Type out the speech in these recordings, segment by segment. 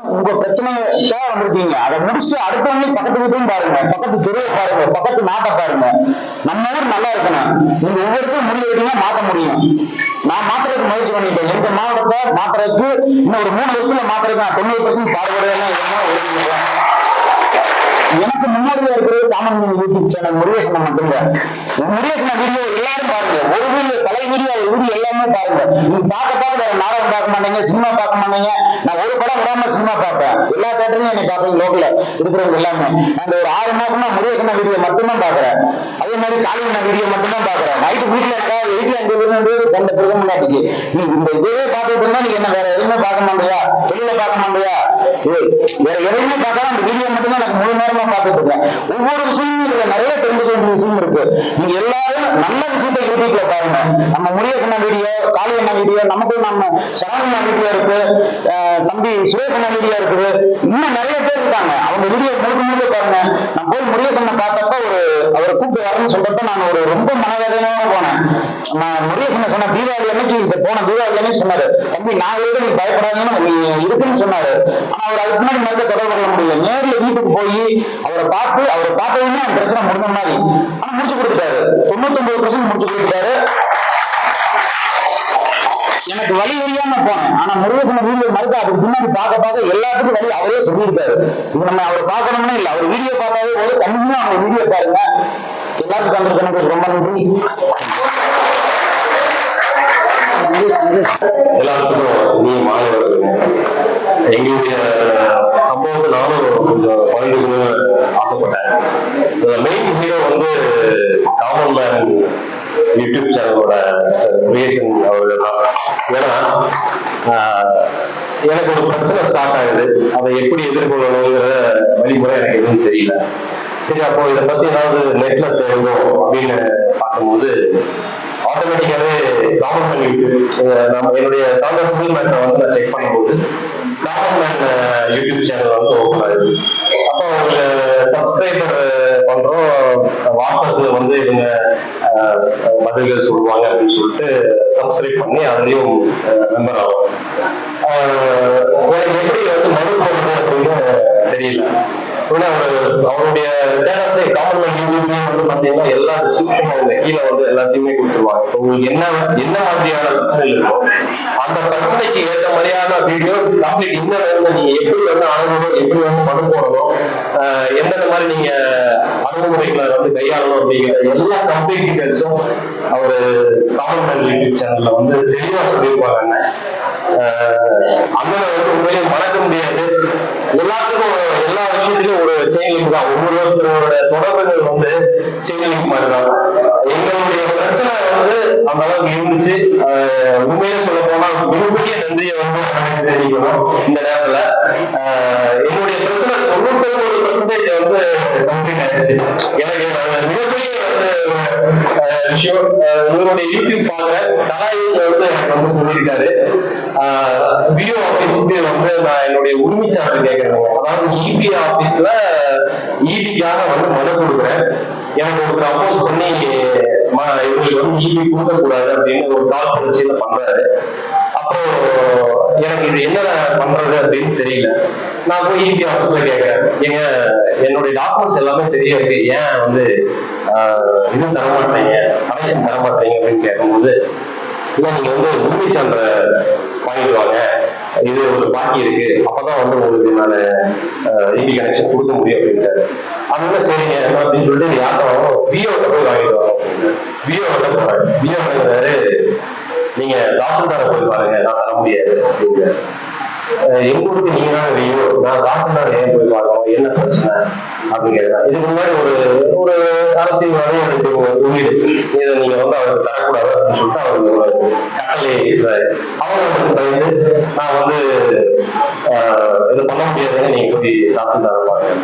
உங்க பிரச்சனைக்காக வந்திருக்கீங்க. அதை முடிச்சுட்டு அடுத்தவங்க பக்கத்து வீட்டையும் பாருங்க. பக்கத்து தெருவை பாருங்க. பக்கத்து நாட்டை பாருங்க. நம்ம ஊர் நல்லா இருக்கணும். நீங்க ஒவ்வொருத்தரும் முடிவெடுத்தீங்க மாற்ற மாத்த முடியும். நான் மாத்துறதுக்கு முயற்சி பண்ணிட்டேன். எங்க மாவட்டத்தை மாத்துறதுக்கு இன்னும் ஒரு மூணு வருஷத்துல மாத்துறதுக்கு நான் தொண்ணூறு பர்சன்ட் பாடுபடுறேன்னு எனக்கு முன்னாடியே இருக்கிறது காமன் யூடியூப் சேனல் முருகேசன் மட்டும் முருகேசன வீடியோ எல்லாரும் பாருங்க. ஒரு வீடியோ அவர் வீடியோ எல்லாமே பாருங்க. நீங்க பார்க்க பார்க்க வேற நாடகம் பார்க்க மாட்டீங்க சினிமா பார்க்க மாட்டீங்க. நான் ஒரு படம் விடாம சினிமா பார்ப்பேன். எல்லா தேட்டர்லயும் என்னை பார்ப்பேன் லோக்கல இருக்கிறவங்க எல்லாமே. நான் ஒரு ஆறு மாசமா முருகேசன வீடியோ மட்டும்தான் பாக்குறேன் அதே மாதிரி காலின வீடியோ மட்டும்தான் பாக்குறேன் நைட்டு வீட்டுல இருக்கா? வீட்டுல அங்க இருந்து சண்டை பெருக முன்னாடிக்கு நீ இந்த இதுவே பார்த்துட்டு இருந்தா நீ என்ன வேற எதுவுமே பார்க்க மாட்டியா? தொழில பார்க்க மாட்டியா? வேற எதையுமே பார்க்காம அந்த வீடியோ மட்டும்தான் எனக்கு முழு நேரமா பார்த்துட்டு இருக்கேன். ஒவ்வொரு விஷயமும் இதுல நிறைய தெரிஞ்சுக்க வேண்டிய விஷயம் இருக்கு. நீங்க எல்லாரும் நல்ல விஷயத்தை யூடியூப்ல பாருங்க. நம்ம முருகேசன வீடியோ காளியண்ணா வீடியோ நமக்கு நம்ம சரவணா வீடியோ இருக்கு. தம்பி சுரேஷண்ணா வீடியோ இருக்குது. இன்னும் நிறைய பேர் இருக்காங்க. அவங்க வீடியோ முழுக்க முழுக்க பாருங்க. நான் போய் முருகேசனை பார்த்தப்ப ஒரு அவரை கூப்பிட்டு அப்படின்னு சொல்றப்ப நான் ஒரு ரொம்ப மனவேதனையோட போனேன். நான் முருகேசனை சொன்ன தீபாவளி அன்னைக்கு இப்ப போன தீபாவளி அன்னைக்கு சொன்னாரு தம்பி நான் இருக்க நீ பயப்படாதீங்கன்னு இருக்குன்னு சொன்னாரு. ஆனா அவர் அதுக்கு முன்னாடி மறுத்த தொடர்பு கொள்ள முடியல. நேர்ல வீட்டுக்கு போய் அவரை பார்த்து அவரை பார்த்ததுமே அந்த பிரச்சனை முடிஞ்ச மாதிரி. ஆனா முடிச்சு கொடுத்துட்டாரு. தொண்ணூத்தொன்பது பர்சன்ட் முடிச்சு கொடுத்துட்டாரு. எனக்கு வழி தெரியாம போனேன். ஆனா முருகேசன வீடியோ மறுக்க அதுக்கு முன்னாடி பார்க்க பார்க்க எல்லாத்துக்கும் வழி அவரே சொல்லியிருக்காரு. இது நம்ம அவரை பார்க்கணும்னு இல்ல. அவர் வீடியோ பார்த்தாவே ஒரு கண்டிப்பா அவங்க வீடியோ பாருங்க. எல்லாத்துக்கும் வந்திருக்கணும் ரொம்ப நன்றி எல்லாத்துக்கும் நீ மாணவர்கள் எங்களுடைய சம்பவத்தை நானும் கொஞ்சம் பகிர்ந்துக்கணும்னு ஆசைப்பட்டேன் மெயின் ஹீரோ வந்து காமன் மேன் யூடியூப் சேனலோட கிரியேஷன் அவர்கள் தான் ஏன்னா ஆஹ், எனக்கு ஒரு பிரச்சனை ஸ்டார்ட் ஆகுது. அதை எப்படி எதிர்கொள்ளணுங்கிற வழிமுறை எனக்கு எதுவும் தெரியல. சரி அப்போ இதை பத்தி ஏதாவது நெட்ல தெரியும் அப்படின்னு பார்க்கும்போது ஆட்டோமேட்டிக்காவே காமன் யூடியூப் நம்ம என்னுடைய சாந்தா சிவில் மேட்டரை வந்து நான் செக் பண்ணும்போது காமன் யூடியூப் சேனல் வந்து ஓப்பன் ஆகுது. அப்போ அவங்க சப்ஸ்கிரைபர் பண்றோம். வாட்ஸ்அப்ல வந்து இவங்க அஹ், பதில்கள் சொல்லுவாங்க அப்படின்னு சொல்லிட்டு சப்ஸ்கிரைப் பண்ணி அதுலயும் மெம்பர் ஆகும். அஹ், எனக்கு எப்படி வந்து மறு போடுறது அப்படின்னு தெரியல. ஏன்னா அவர் அவருடைய டேட்டாஸ்ல கவர்மெண்ட் யூடியூப்லயும் வந்து பாத்தீங்கன்னா எல்லா டிஸ்கிரிப்ஷனும் அவங்க கீழே வந்து எல்லாத்தையுமே கொடுத்துருவாங்க. உங்களுக்கு என்ன என்ன மாதிரியான பிரச்சனை இருக்கோ அந்த பிரச்சனைக்கு ஏற்ற மாதிரியான வீடியோ கம்ப்ளீட் இந்த வந்து நீங்க எப்படி வந்து அணுகணும் எப்படி வந்து மனு போடணும் எந்தெந்த மாதிரி நீங்க அணுகுமுறைகளை வந்து கையாளணும் அப்படிங்கிற எல்லா கம்ப்ளீட் டீட்டெயில்ஸும் அவர் கவர்மெண்ட் யூடியூப் சேனல்ல வந்து தெளிவா சொல்லியிருப்பாங்க அண்ணனை வந்து உண்மையிலேயே மறக்க முடியாது. எல்லாத்துக்கும் எல்லா விஷயத்திலும் ஒரு செயின் லிங்க் தான் ஒவ்வொருத்தரோட தொடர்புகள் வந்து செயின் லிங்க் மாதிரி தான் எங்களுடைய பிரச்சனை வந்து அந்த அளவுக்கு இருந்துச்சு. உண்மையில சொல்ல போனா மிகப்பெரிய நன்றியை வந்து எனக்கு தெரிவிக்கணும் இந்த நேரத்துல. என்னுடைய பிரச்சனை தொண்ணூத்தி பர்சன்டேஜ் வந்து கம்ப்ளீட் ஆயிடுச்சு. எனக்கு மிகப்பெரிய வந்து விஷயம். உங்களுடைய யூடியூப் பாக்குற கலாயில் வந்து எனக்கு வந்து சொல்லியிருக்காரு. வீடியோ ஆபீஸ்க்கு வந்து நான் என்னுடைய உரிமை சான்று கேட்கறேன். அதாவது இபி ஆபீஸ்ல இபிக்காக வந்து மனு கொடுக்குறேன். எனக்கு ஒருத்தர் அப்போஸ் பண்ணி இவங்களுக்கு வந்து இபி கொடுக்க கூடாது அப்படின்னு ஒரு கால் பரிசீலனை பண்றாரு. அப்போ எனக்கு இது என்ன பண்றது அப்படின்னு தெரியல. நான் போய் இபி ஆபீஸ்ல கேட்கறேன். ஏங்க என்னுடைய டாக்குமெண்ட்ஸ் எல்லாமே சரியா இருக்கு. ஏன் வந்து இது தர மாட்டேங்க? கனெக்ஷன் தர மாட்டேங்க? அப்படின்னு கேட்கும்போது இல்ல நீங்க வந்து உண்மை சான்றை வாங்கிட்டு வாங்க இது ஒரு பாக்கி இருக்கு. அப்பதான் வந்து உங்களுக்கு நான் இபி கனெக்ஷன் கொடுக்க முடியும் அப்படின்ட்டாரு. அதனால சரிங்க அப்படின்னு சொல்லிட்டு யார்ட்டும் பிஓட்ட போய் வாங்கிட்டு வாங்க பிஓ கிட்ட போறேன் வாங்குறாரு நீங்க தாசில்தாரை போய் பாருங்க. நான் தர முடியாது அப்படிங்கிறாரு எங்களுக்கு நீங்க தான் வியோ நான் தாசில்தார் ஏன் போய் பாருங்க என்ன பிரச்சனை? அப்படிங்கிறது. இதுக்கு முன்னாடி ஒரு ஒரு அரசியல்வாதி எனக்கு உள்ளீடு இதை நீங்க வந்து அவருக்கு தரக்கூடாது அப்படின்னு சொல்லிட்டு அவருக்கு ஒரு கட்டளை இருக்கிறாரு அவங்க பயந்து நான் வந்து இது பண்ண முடியாதுன்னு நீங்க போய் தாசில்தார் பாருங்க.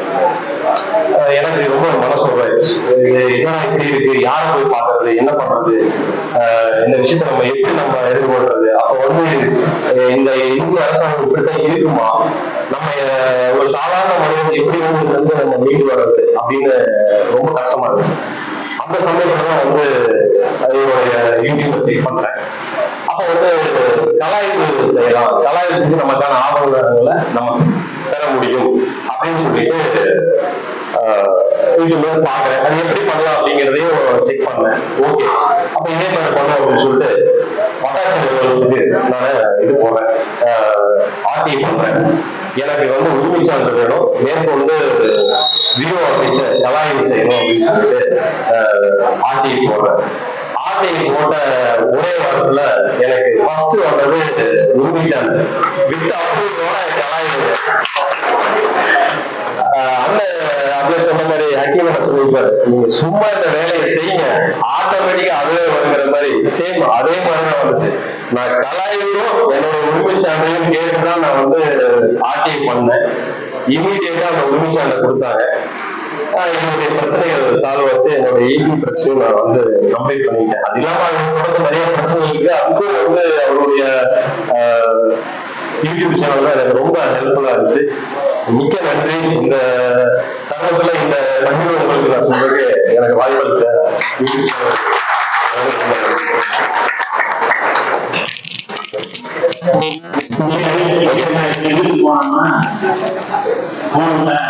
எனக்கு ரொம்ப மனசு உருவாயிடுச்சு இது என்ன இப்படி இருக்கு? யாரை போய் பாக்குறது என்ன பண்றது? இந்த விஷயத்த நம்ம எப்படி நம்ம எதிர்கொள்றது? அப்ப வந்து இந்த இந்திய அரசாங்கம் இப்படித்தான் இருக்குமா? நம்ம ஒரு சாதாரண மனிதன் எப்படி வந்து நம்ம மீண்டு வர்றது அப்படின்னு ரொம்ப கஷ்டமா இருந்துச்சு. அந்த சமயத்துல தான் வந்து என்னுடைய யூடியூப் செக் பண்றேன். அப்ப வந்து கலாய்வு செய்யலாம். கலாய்வு செஞ்சு நமக்கான ஆவணங்களை நம்ம பெற முடியும் அப்படின்னு சொல்லிட்டு யூடியூப்ல பாக்குறேன் அது எப்படி பண்ணலாம் அப்படிங்கிறதையும் செக் பண்ணேன். ஓகே அப்ப இதே மாதிரி பண்ணோம் அப்படின்னு சொல்லிட்டு வட்டாட்சியர்களுக்கு நான் இது போறேன். ஆர்டி பண்றேன். எனக்கு வந்து உரிமை சான்று வேணும். மேற்கொண்டு விஓ ஆபீஸ் கலாய்வு செய்யணும் அப்படின்னு சொல்லிட்டு ஆர்டி போடுறேன். ஆர்டி போட்ட ஒரே வாரத்துல எனக்கு ஃபர்ஸ்ட் வந்தது உரிமை சான்று. வித் அப்ரூவோட கலாய்வு ஆஹ் அண்ணன் அப்படியே சொன்ன மாதிரி ஹக்கீம் சொல்லியிருப்பாரு நீங்க சும்மா இந்த வேலையை செய்யுங்க. ஆட்டோமேட்டிக்கா அதுவே வருங்கிற மாதிரி சேம் அதே மாதிரிதான் வந்துச்சு. நான் கலாய்வும் என்னோட உரிமை சான்றையும் கேட்டுதான் நான் வந்து ஆர்டிஐ பண்ணேன். இமீடியட்டா அந்த உரிமை சான்றை கொடுத்தாங்க என்னுடைய பிரச்சனைகள் சால்வ் வச்சு என்னோட ஈபி பிரச்சனையும் நான் வந்து கம்ப்ளீட் பண்ணிட்டேன். அது இல்லாம அது நிறைய பிரச்சனை இருக்கு. அதுக்கும் வந்து அவருடைய யூடியூப் சேனல் எனக்கு ரொம்ப ஹெல்ப்ஃபுல்லா இருந்துச்சு. மிக்க நன்றி. இந்த தருணத்துல இந்த நன்றி உங்களுக்கு நான் சொல்றதுக்கு எனக்கு வாய்ப்பு இருக்க யூடியூப் சேனல் มีอะไรจะมาในรุ่นวานมาก